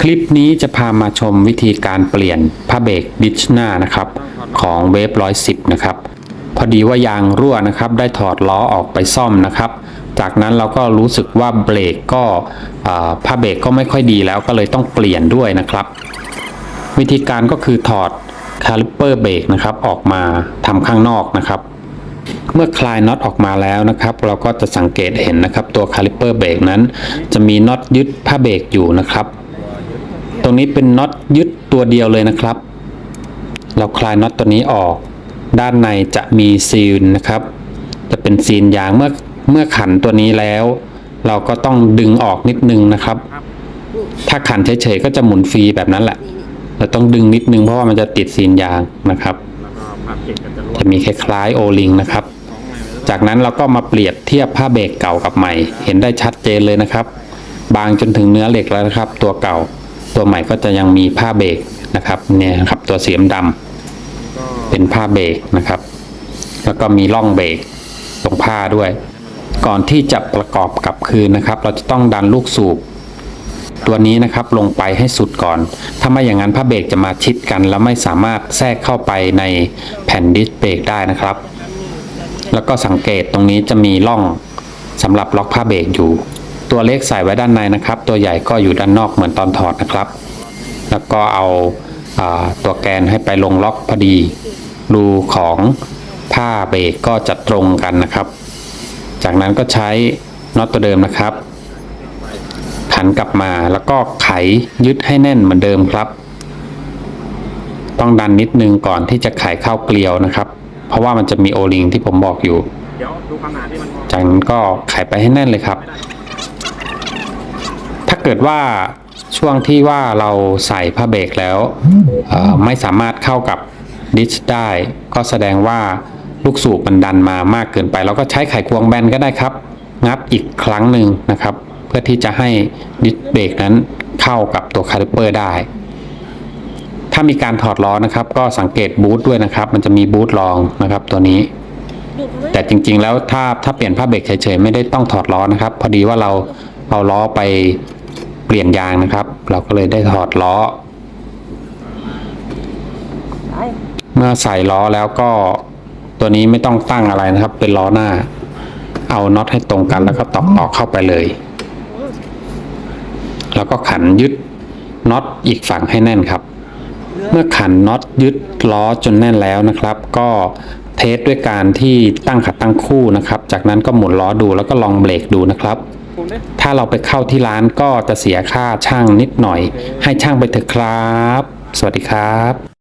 คลิปนี้จะพามาชมวิธีการเปลี่ยนผ้าเบรกดิชหน้านะครับ ของเวฟร้อยสิบนะครับ พอดีว่ายางรั่วนะครับ ได้ถอดล้อออกไปซ่อมนะครับ จากนั้นเราก็รู้สึกว่าเบรกก็ผ้าเบรกก็ไม่ค่อยดีแล้วก็เลยต้องเปลี่ยนด้วยนะครับ วิธีการก็คือถอดคาลิปเปอร์เบรกนะครับออกมาทำข้างนอกนะครับเมื่อคลายน็อตออกมาแล้วนะครับ เราก็จะสังเกตเห็นนะครับ ตัวคาลิปเปอร์เบรกนั้น จะมีน็อตยึดผ้าเบรกอยู่นะครับ รงนี้เป็นน็อตยึดตัวเดียวเลยนะครับ เราคลายน็อตตัวนี้ออก ด้านในจะมีซีลนะครับ จะเป็นซีนยางเมื่อเมื่อขันตัวนี้แล้ว เราก็ต้องดึงออกนิดนึงนะครับ ถ้าขันเฉยๆก็จะหมุนฟรีแบบนั้นแหละเราต้องดึงนิดนึงเพราะว่ามันจะติดซีนยางนะครับจะรั่วจะมีคล้ายๆโอลิงนะครับ จากนั้นเราก็มาเปรียบเทียบผ้าเบรกเก่ากับใหม่ เห็นได้ชัดเจนเลยนะครับ บางจนถึงเนื้อเหล็กแล้วนะครับ ตัวเก่า ตัวใหม่ก็จะยังมีผ้าเบรกนะครับเนี่ยนะครับตัวสีดำก็เป็นผ้าเบรกนะครับ แล้วก็มีร่องเบรกตรงผ้าด้วย ก่อนที่จะประกอบกลับคืนนะครับ เราจะต้องดันลูกสูบตัวนี้นะครับลงไปให้สุดก่อน ถ้าไม่อย่างนั้นผ้าเบรกจะมาชิดกัน แล้วไม่สามารถแทรกเข้าไปในแผ่นดิสเบรกได้นะครับ แล้วก็สังเกตตรงนี้จะมีร่องสำหรับล็อกผ้าเบรกอยู่ ตัวเล็กใส่ไว้ด้านในนะครับ ตัวใหญ่ก็อยู่ด้านนอกเหมือนตอนถอดนะครับ แล้วก็เอาอาตัวแกนให้ไปลงล็อกพอดี รูของผ้าเบรกก็จะตรงกันนะครับ จากนั้นก็ใช้น็อตตัวเดิมนะครับขันกลับมาแล้วก็ไขยึดให้แน่นเหมือนเดิมครับ ต้องดันนิดนึงก่อนที่จะไขเข้าเกลียวนะครับ เพราะว่ามันจะมีโอลิงที่ผมบอกอยู่ จากนั้นก็ไขไปให้แน่นเลยครับ เกิดว่าช่วงที่ว่าเราใส่ผ้าเบรกแล้วไม่สามารถเข้ากับดิชได้ ก็แสดงว่าลูกสูบมันดันมามากเกินไป เราก็ใช้ไขควงแบนก็ได้ครับ งัดอีกครั้งหนึ่งนะครับ เพื่อที่จะให้ดิสเบรกนั้นเข้ากับตัวคาลิปเปอร์ได้ ถ้ามีการถอดล้อนะครับ ก็สังเกตบูทด้วยนะครับ มันจะมีบูทรองนะครับตัวนี้ แต่จริงๆแล้วถ้าถ้าเปลี่ยนผ้าเบรกเฉยๆไม่ได้ต้องถอดล้อนะครับ พอดีว่าเราเอาล้อไป ปลี่ยนยางนะครับ เราก็เลยได้ถอดล้อ เมื่อใส่ล้อแล้วก็ตัวนี้ไม่ต้องตั้งอะไรนะครับ เป็นล้อหน้า เอาน็อตให้ตรงกันแล้วก็ตอกตอกเข้าไปเลย แล้วก็ขันยึดน็อตอีกฝั่งให้แน่นครับ เมื่อขันน็อตยึดล้อจนแน่นแล้วนะครับ ก็เทสด้วยการที่ตั้งขัดตั้งคู่นะครับ จากนั้นก็หมุนล้อดูแล้วก็ลองเบรกดูนะครับ ถ้าเราไปเข้าที่ร้านก็จะเสียค่าช่างนิดหน่อย ให้ช่างไปเถอะครับ สวัสดีครับ